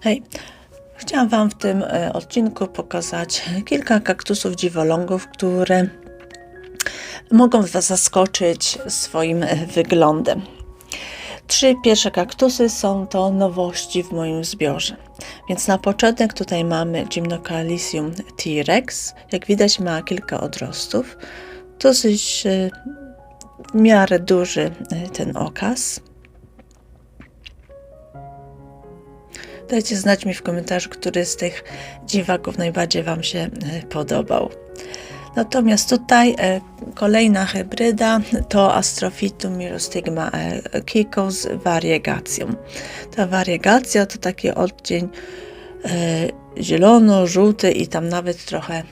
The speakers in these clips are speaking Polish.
Hej, chciałam Wam w tym e, odcinku pokazać kilka kaktusów dziwolągów, które mogą Was zaskoczyć swoim e, wyglądem. Trzy pierwsze kaktusy są to nowości w moim zbiorze. Więc na początek tutaj mamy Gymnocalicium T-Rex. Jak widać ma kilka odrostów. Dosyć e, w miarę duży ten okaz. Dajcie znać mi w komentarzu, który z tych dziwaków najbardziej Wam się e, podobał. Natomiast tutaj e, kolejna hybryda to Astrophytum myrostigma e, kiko z wariegacją. Ta wariegacja to taki odcień e, zielono-żółty i tam nawet trochę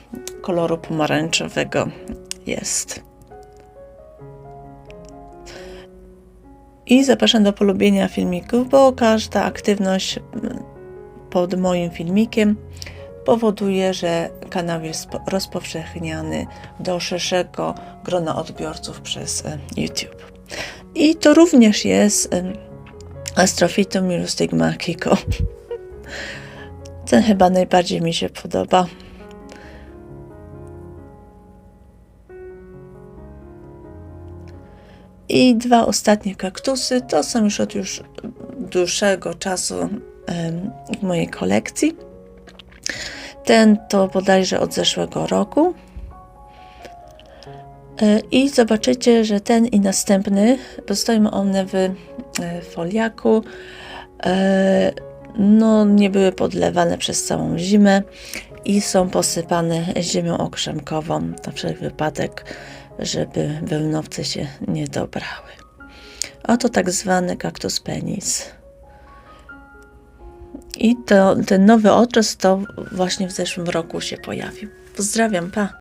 koloru pomarańczowego jest. I zapraszam do polubienia filmików, bo każda aktywność mm, pod moim filmikiem powoduje, że kanał jest po- rozpowszechniany do szerszego grona odbiorców przez e, YouTube. I to również jest em, Astrophytum myrostigma kiko. Ten chyba najbardziej mi się podoba. I dwa ostatnie kaktusy to są już od już dłuższego czasu w mojej kolekcji. Ten to bodajże od zeszłego roku. E, I zobaczycie, że ten i następny, bo stoją one w e, foliaku, e, no nie były podlewane przez całą zimę i są posypane ziemią okrzemkową na wszelki wypadek, żeby wełnowce się nie dobrały. Oto tak zwany kaktus penis. I to, ten nowy odrost to właśnie w zeszłym roku się pojawił. Pozdrawiam, pa!